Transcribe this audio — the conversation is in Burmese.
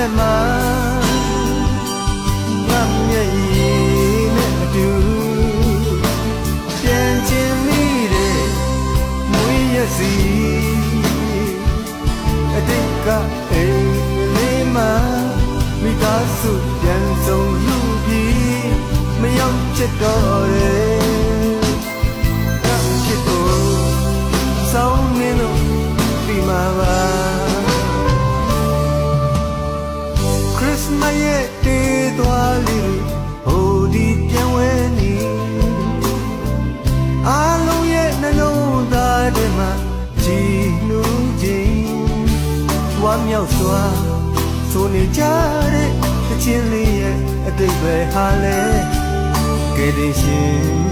က်မှာငါမျက်ရည်နဲ့အတူပြန်ချင်မိတဲ့မွေးရစီအတိတ်ကအိမ်လေးမှာမိသားစုပြန်ဆုံးလူပြီးမရောက်ချစ်တော့တ ခရစ်မတ်ရဲ့တေးသွားလေးဟိုဒီပြန်ဝဲနေအားလုံးရဲ့နှလုံးသားထဲမှာကြည်နူးခြင်းဝမ်းမြောက်စွာဆိုနေကြတဲ့ချင်းလေးရဲ့အတိတ်ပဲဟာလဲကဲဒီရှင်မွေးဖွားခဲ့ဘယ်လင်